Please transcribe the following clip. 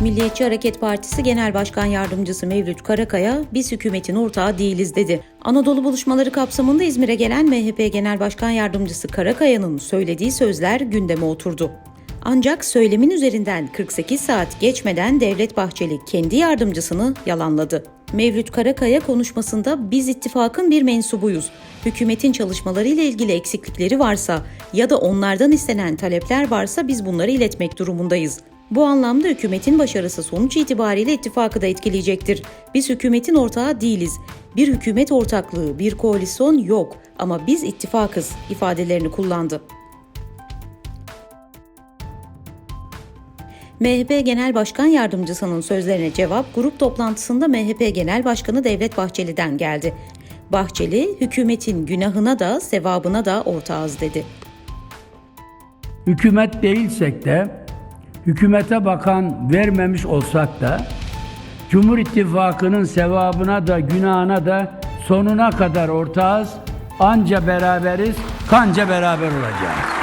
Milliyetçi Hareket Partisi Genel Başkan Yardımcısı Mevlüt Karakaya, biz hükümetin ortağı değiliz dedi. Anadolu buluşmaları kapsamında İzmir'e gelen MHP Genel Başkan Yardımcısı Karakaya'nın söylediği sözler gündeme oturdu. Ancak söylemin üzerinden 48 saat geçmeden Devlet Bahçeli kendi yardımcısını yalanladı. Mevlüt Karakaya konuşmasında biz ittifakın bir mensubuyuz. Hükümetin çalışmalarıyla ilgili eksiklikleri varsa ya da onlardan istenen talepler varsa biz bunları iletmek durumundayız. Bu anlamda hükümetin başarısı sonuç itibariyle ittifakı da etkileyecektir. Biz hükümetin ortağı değiliz. Bir hükümet ortaklığı, bir koalisyon yok ama biz ittifakız ifadelerini kullandı. MHP Genel Başkan Yardımcısının sözlerine cevap grup toplantısında MHP Genel Başkanı Devlet Bahçeli'den geldi. Bahçeli, hükümetin günahına da sevabına da ortağız dedi. Hükümet değilsek de hükümete bakan vermemiş olsak da Cumhur İttifakı'nın sevabına da günahına da sonuna kadar ortağız. Anca beraberiz, kanca beraber olacağız.